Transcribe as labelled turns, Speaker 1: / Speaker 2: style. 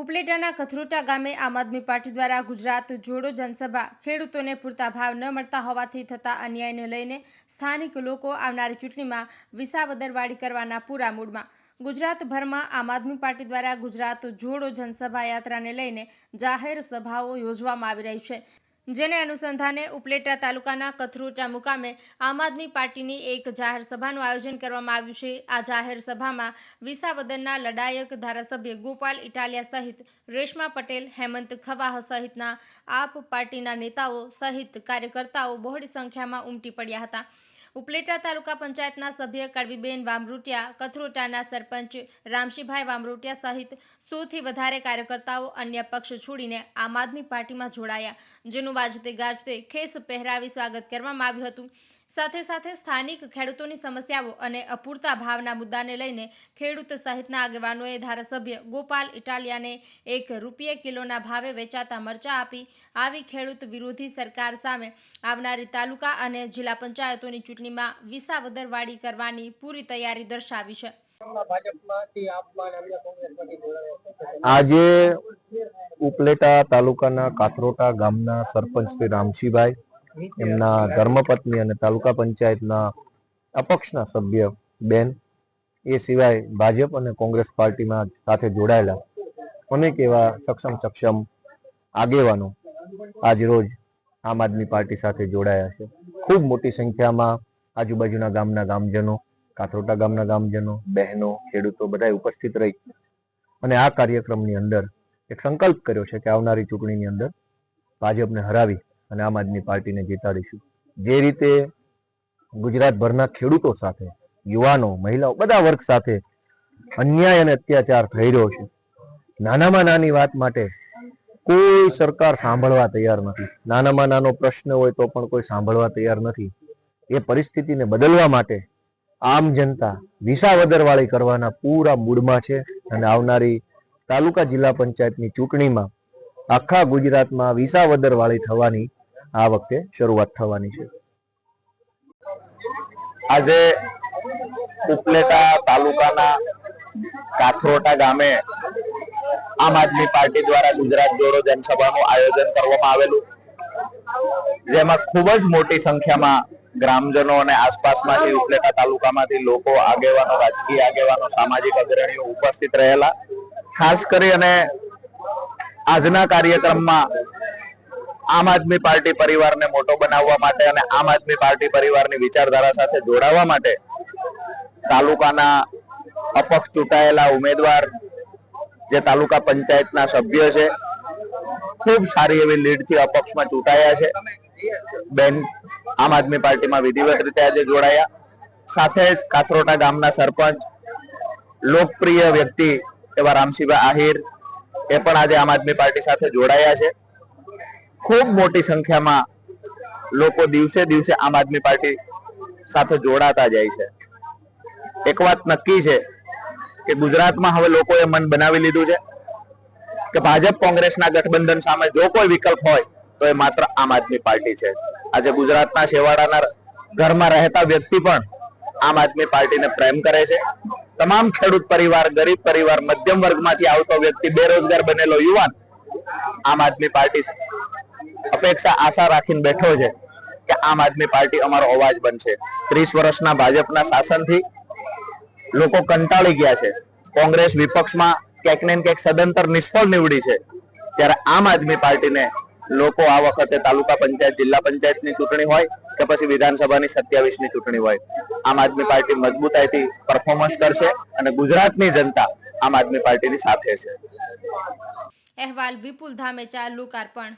Speaker 1: ઉપલેટાના કથરોટા ગામે આમ આદમી પાર્ટી દ્વારા ગુજરાત જોડો જનસભા ખેડૂતોને પૂરતા ભાવ ન મળતા હોવાથી થતા અન્યાયને લઈને સ્થાનિક લોકો આવનારી ચૂંટણીમાં વિસાવદરવાડી કરવાના પૂરા મૂડમાં. ગુજરાતભરમાં આમ આદમી પાર્ટી દ્વારા ગુજરાત જોડો જનસભા યાત્રાને લઈને જાહેર સભાઓ યોજવામાં આવી રહી છે. જેને અનુસંધાને ઉપલેટા તાલુકાના કથરોટા મુકામે આમ આદમી પાર્ટીની એક જાહેર સભાનું આયોજન કરવામાં આવ્યું છે. આ જાહેર સભામાં વિસાવદરના લડાયક ધારાસભ્ય ગોપાલ ઇટાલિયા સહિત રેશમા પટેલ, હેમંત ખવાહ સહિતના આપ પાર્ટીના નેતાઓ સહિત કાર્યકર્તાઓ બહોળી સંખ્યામાં ઉમટી પડ્યા હતા. ઉપલેટા તાલુકા પંચાયતના સભ્ય કડવીબેન વામરૂટિયા, કથરોટાના સરપંચ રામશીભાઈ વામરૂટિયા સહિત સોથી વધારે કાર્યકર્તાઓ અન્ય પક્ષ છોડીને આમ આદમી પાર્ટીમાં જોડાયા. જેનું વાજતે ગાજતે ખેસ પહેરાવી સ્વાગત કરવામાં આવ્યું હતું. સાથે સાથે સ્થાનિક ખેડૂતોની સમસ્યાઓ અને અપૂરતા ભાવના મુદ્દાને લઈને ખેડૂત સહિતના આગેવાનોએ ધારાસભ્ય ગોપાલ ઇટાલિયાને એક રૂપિયે કિલોના ભાવે વેચાતા મરચા આપી આવી ખેડૂત વિરોધી સરકાર સામે આવનારી તાલુકા અને જિલ્લા પંચાયતોની ચૂંટણીમાં વિસાવદરવાડી કરવાની પૂરી તૈયારી દર્શાવી છે.
Speaker 2: આજે ઉપલેટા તાલુકાના કાથરોટા ગામના સરપંચ શ્રી રામશીભાઈ એમના ધર્મપત્ની અને તાલુકા પંચાયતના અપક્ષના સભ્ય બેન, એ સિવાય ભાજપ અને કોંગ્રેસ પાર્ટીમાં સાથે જોડાયેલા અનેક એવા સક્ષમ સક્ષમ આગેવાનો આજ રોજ આમ આદમી પાર્ટી સાથે જોડાયા છે. ખૂબ મોટી સંખ્યામાં આજુબાજુના ગામના ગામજનો, કાથરોટા ગામના ગામજનો, બહેનો, ખેડૂતો બધા ઉપસ્થિત રહી અને આ કાર્યક્રમની અંદર એક સંકલ્પ કર્યો છે કે આવનારી ચૂંટણીની અંદર ભાજપને હરાવી અને આમ આદમી પાર્ટીને જીતાડીશું. જે રીતે ગુજરાતભરના ખેડૂતો સાથે, યુવાનો, મહિલાઓ, બધા વર્ગ સાથે અન્યાય અને અત્યાચાર થઈ રહ્યો છે. નાનામાં નાની વાત માટે કોઈ સરકાર સાંભળવા તૈયાર નથી. નાનામાં નાનો પ્રશ્ન હોય તો પણ કોઈ સાંભળવા તૈયાર નથી. એ પરિસ્થિતિને બદલવા માટે આમ જનતા વિસાવદરવાળી કરવાના પૂરા મૂડમાં છે અને આવનારી તાલુકા જિલ્લા પંચાયતની ચૂંટણીમાં આખા ગુજરાતમાં વિસાવદરવાળી થવાની આ વખતે શરૂઆત થવાની છે.
Speaker 3: આજે ઉપલેટા તાલુકાના કાથરોટા ગામે આમ આદમી પાર્ટી દ્વારા ગુજરાત જોડો જનસભાનું આયોજન કરવામાં આવેલું. જેમાં ખૂબ જ મોટી સંખ્યામાં ગ્રામજનો અને આસપાસમાંથી ઉપલેટા તાલુકામાંથી લોકો, આગેવાનો, રાજકીય આગેવાનો, સામાજિક અગ્રણીઓ ઉપસ્થિત રહેલા. ખાસ કરી અને આજના કાર્યક્રમમાં આમ આદમી પાર્ટી પરિવારને મોટો બનાવવા માટે અને આમ આદમી પાર્ટી પરિવારની વિચારધારા સાથે જોડાવા માટે તાલુકાના અપક્ષ ચૂંટાયેલા ઉમેદવાર જે તાલુકા પંચાયતના સભ્ય છે, ખૂબ સારી એવી લીડથી અપક્ષમાં ચૂંટાયા છે. બેન, આમ આદમી પાર્ટીમાં વિધિવત રીતે આજે જોડાયા. સાથે જ કાથરોટા ગામના સરપંચ, લોકપ્રિય વ્યક્તિ એવા રામસિંહભાઈ આહિર એ પણ આજે આમ આદમી પાર્ટી સાથે જોડાયા છે. ખૂબ મોટી સંખ્યામાં લોકો દિવસે દિવસે આમ આદમી પાર્ટી સાથે જોડાતા જાય છે. એક વાત નક્કી છે કે ગુજરાતમાં હવે લોકોએ મન બનાવી લીધું છે કે ભાજપ કોંગ્રેસના ગઠબંધન સામે જો કોઈ વિકલ્પ હોય તો એ માત્ર આમ આદમી પાર્ટી છે. આજે ગુજરાતના શેવાડાના ઘરમાં રહેતા વ્યક્તિ પણ આમ આદમી પાર્ટીને પ્રેમ કરે છે. તમામ ખેડૂત પરિવાર, ગરીબ પરિવાર, મધ્યમ વર્ગમાંથી આવતો વ્યક્તિ બેરોજગાર બનેલો યુવાન આમ આદમી પાર્ટી અપેક્ષા આશા રાખીને બેઠો છે કે આમ આદમી પાર્ટી અમારો અવાજ બનશે. ત્રીસ વર્ષના ભાજપના શાસનથી લોકો કંટાળી ગયા છે. કોંગ્રેસ વિપક્ષમાં ક્યાંક ને ક્યાંક સદંતર નિષ્ફળ નીવડી છે. ત્યારે આમ આદમી પાર્ટીને લોકો આ વખતે તાલુકા પંચાયત, જિલ્લા પંચાયતની ચૂંટણી હોય કે પછી વિધાનસભાની સત્યાવીસની ચૂંટણી હોય. આમ આદમી પાર્ટી મજબૂતાઈથી પરફોર્મન્સ કરશે અને ગુજરાતની જનતા આમ આદમી પાર્ટીની સાથે છે.
Speaker 1: અહેવાલ વિપુલ ધામેચા લોકાર્પણ.